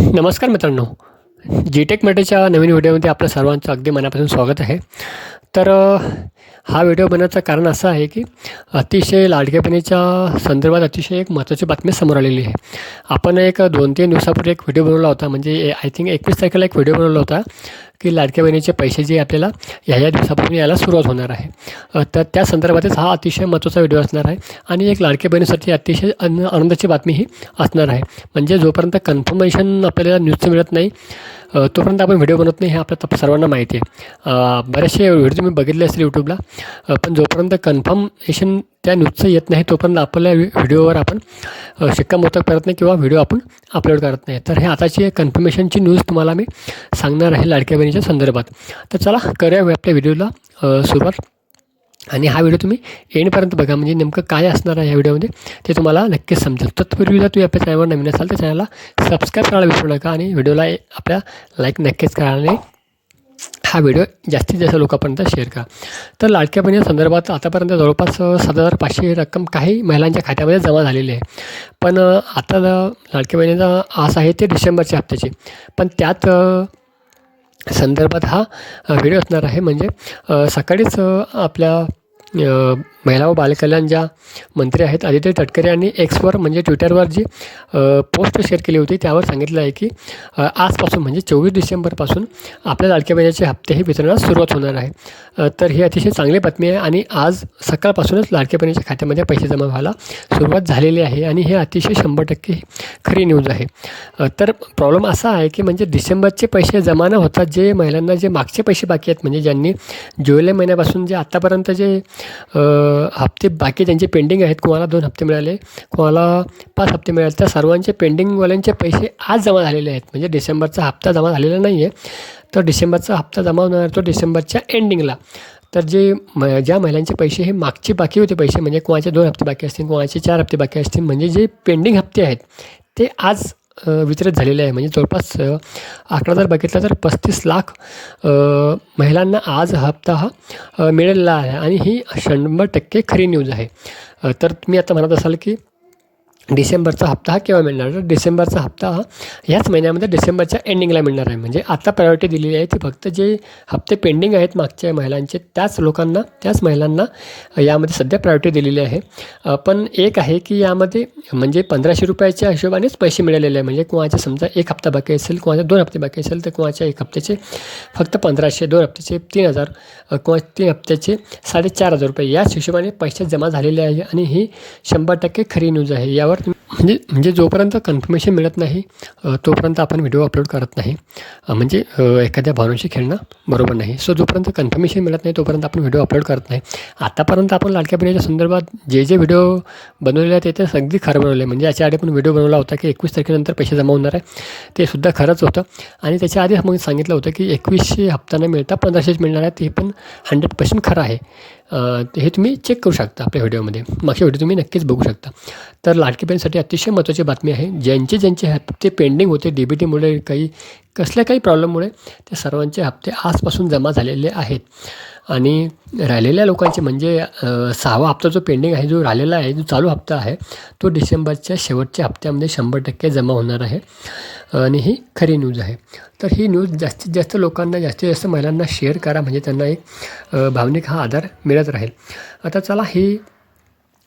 नमस्कार मित्रांनो. जी टेक मॅटेच्या नवीन व्हिडिओमध्ये आपलं सर्वांचं अगदी मनापासून स्वागत आहे. तर हा व्हिडिओ बनवण्याचं कारण असं आहे की अतिशय लाडक्या बहिणीच्या संदर्भात अतिशय एक महत्त्वाची बातमी समोर आलेली आहे. आपण एक दोन तीन दिवसापूर्वी एक व्हिडिओ बनवला होता म्हणजे आय थिंक एकवीस तारखेला एक व्हिडिओ बनवला होता की लाडक्या बहिणीचे पैसे जे आपल्याला ह्या ह्या दिवसापासून यायला सुरुवात होणार आहे. तर त्या संदर्भातच हा अतिशय महत्त्वाचा व्हिडिओ असणार आहे आणि एक लाडक्या बहिणीसाठी अतिशय अन आनंदाची बातमी ही असणार आहे. म्हणजे जोपर्यंत कन्फर्मेशन आपल्याला न्यूजचं मिळत नाही तोपर्यंत आपण व्हिडिओ बनवत नाही हे आपल्या सर्वांना माहिती आहे. बरेचसे व्हिडिओ तुम्ही बघितले असतील यूट्यूबला पण जोपर्यंत कन्फर्मेशन त्या न्यूजचं येत नाही तोपर्यंत आपल्या व्हिडिओवर आपण अ, शिक्कामोर्तब करत नाही किंवा व्हिडिओ आपण अपलोड करत नाही. तर हे आताची कन्फर्मेशनची न्यूज तुम्हाला मी सांगणार आहे लाडक्या बहिणीच्या संदर्भात. तर चला करूया आपल्या व्हिडिओला सुरुवात. आणि हा व्हिडिओ तुम्ही एंडपर्यंत बघा म्हणजे नेमकं काय असणार आहे या व्हिडिओमध्ये ते तुम्हाला नक्कीच समजेल. तत्पूर्वी जर तुम्ही आपल्या चॅनलवर नवीन असाल तर चॅनलला सबस्क्राईब करायला विसरू नका आणि व्हिडिओला आपल्या लाईक नक्कीच करायला नाही हा व्हिडिओ जास्तीत जास्त लोकांपर्यंत शेअर करा. तर लाडक्या बहिणीच्या संदर्भात आतापर्यंत जवळपास सात हजार पाचशे रक्कम काही महिलांच्या खात्यामध्ये जमा झालेली आहे. पण आता लाडक्या बहिणीचा आस आहे ते डिसेंबरच्या हप्त्याची. पण त्यात संदर्भात हा व्हिडिओ असणार आहे. म्हणजे सकाळीच आपल्या महिला व बालकल्याण ज्या मंत्री आहेत आदित्य तटकरे यांनी एक्सवर म्हणजे ट्विटरवर जी पोस्ट शेअर केली होती त्यावर सांगितलं आहे की आजपासून म्हणजे चोवीस डिसेंबरपासून आपल्या लाडक्या बहिणीचे हप्ते हे वितरणास सुरुवात होणार आहे. तर ही अतिशय चांगली बातमी आहे आणि आज सकाळपासूनच लाडक्या बहिणीच्या खात्यामध्ये पैसे जमा व्हायला सुरुवात झालेली आहे आणि हे अतिशय शंभर टक्के खरी न्यूज आहे. तर प्रॉब्लेम असा आहे की म्हणजे डिसेंबरचे पैसे जमा न होतात जे महिलांना जे मागचे पैसे बाकी आहेत म्हणजे ज्यांनी जुलै महिन्यापासून जे आत्तापर्यंत जे हप्ते बाकी ज्यांचे पेंडिंग आहेत कोणाला दोन हप्ते मिळाले कोणाला पाच हप्ते मिळाले त्या सर्वांचे पेंडिंगवाल्यांचे पैसे आज जमा झालेले आहेत. म्हणजे डिसेंबरचा हप्ता जमा झालेला नाही आहे तर डिसेंबरचा हप्ता जमा होणार तो डिसेंबरच्या एंडिंगला तर जे म ज्या महिलांचे पैसे हे मागचे बाकी होते पैसे म्हणजे कोणाचे दोन हप्ते बाकी असतील कोणाचे चार हप्ते बाकी असतील म्हणजे जे पेंडिंग हप्ते आहेत ते आज वितरित झालेले आहे. म्हणजे जवळपास आकडा जर बघितला तर पस्तीस लाख महिलांना आज हप्ता हा मिळालेला आहे. आणि ही शंभर टक्के खरी न्यूज आहे. तर तुम्ही आता म्हणत असाल की डिसेंबरचा हप्ता हा केव्हा मिळणार? तर डिसेंबरचा हप्ता हा ह्याच महिन्यामध्ये डिसेंबरच्या एंडिंगला मिळणार आहे. म्हणजे आता प्रायोरिटी दिलेली आहे ती फक्त जे हप्ते पेंडिंग आहेत मागच्या महिलांचे त्याच लोकांना त्याच महिलांना यामध्ये सध्या प्रायोरिटी दिलेली आहे. पण एक आहे की यामध्ये म्हणजे पंधराशे रुपयाच्या हिशोबानेच पैसे मिळालेले आहे म्हणजे कोणाचे समजा एक हप्ता बाकी असेल कोणाचे दोन हप्ते बाकी असेल तर कोणाच्या एक हप्त्याचे फक्त पंधराशे दोन हप्त्याचे तीन हजार अ, कोणा तीन हप्त्याचे साडेचार हजार रुपये याच हिशोबाने पैसे जमा झालेले आहे. आणि ही शंभर टक्के खरी न्यूज आहे. यावर म्हणजे म्हणजे जोपर्यंत कन्फर्मेशन म्हणजे, मिळत नाही तोपर्यंत आपण व्हिडिओ अपलोड करत नाही. म्हणजे एखाद्या भावनाशी खेळणं बरोबर नाही. सो जोपर्यंत कन्फर्मेशन मिळत नाही तोपर्यंत आपण व्हिडिओ अपलोड करत नाही. आतापर्यंत आपण लाडक्या बहिणीच्या संदर्भात जे जे व्हिडिओ बनवलेले आहेत ते तर अगदी खरं बनवले. म्हणजे याच्या आधी पण व्हिडिओ बनवला होता की एकवीस तारखेनंतर पैसे जमा होणार आहे. ते सुद्धा खरंच होतं. आणि त्याच्या आधी मग सांगितलं होतं की एकवीसशे हप्ता न मिळता पंधराशेच मिळणार आहे. ते पण हंड्रेड पर्सेंट खरं आहे. हे तुम्ही चेक करू शकता आपल्या व्हिडिओमध्ये मागच्या व्हिडिओ तुम्ही नक्कीच बघू शकता. तर लाडकी बहिणीसाठी अतिशय महत्त्वाची बातमी आहे. ज्यांचे ज्यांचे हप्ते पेंडिंग होते डी बी टीमुळे काही कसल्या काही प्रॉब्लेममुळे ते सर्वांचे हप्ते आजपासून जमा झालेले आहेत. आणि राहिलेल्या लोकांचे म्हणजे सहावा हप्ता जो पेंडिंग आहे जो राहिलेला आहे जो चालू हप्ता आहे तो डिसेंबरच्या शेवटच्या हप्त्यामध्ये शंभर टक्के जमा होणार आहे. आणि ही खरी न्यूज आहे. तर ही न्यूज जास्तीत जास्त लोकांना जास्तीत जास्त महिलांना शेअर करा म्हणजे त्यांना एक भावनिक हा आधार मिळत राहील. आता चला ही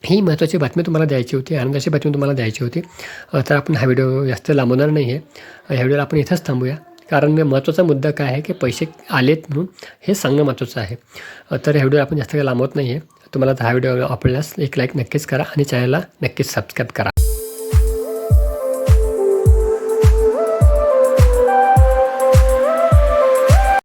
ही महत्त्वाची बातमी तुम्हाला द्यायची होती आनंदाची बातमी तुम्हाला द्यायची होती. तर आपण हा व्हिडिओ जास्त लांबवणार नाही आहे ह्या व्हिडिओला आपण इथंच थांबूया. कारण महत्त्वाचा मुद्दा काय आहे की पैसे आलेत म्हणून हे सांगणं महत्त्वाचं आहे. तर हा व्हिडिओ आपण जास्त काही लांबवत नाही आहे तुम्हाला हा व्हिडिओ आवडल्यास एक लाईक नक्कीच करा आणि चॅनलला नक्कीच सबस्क्राईब करा.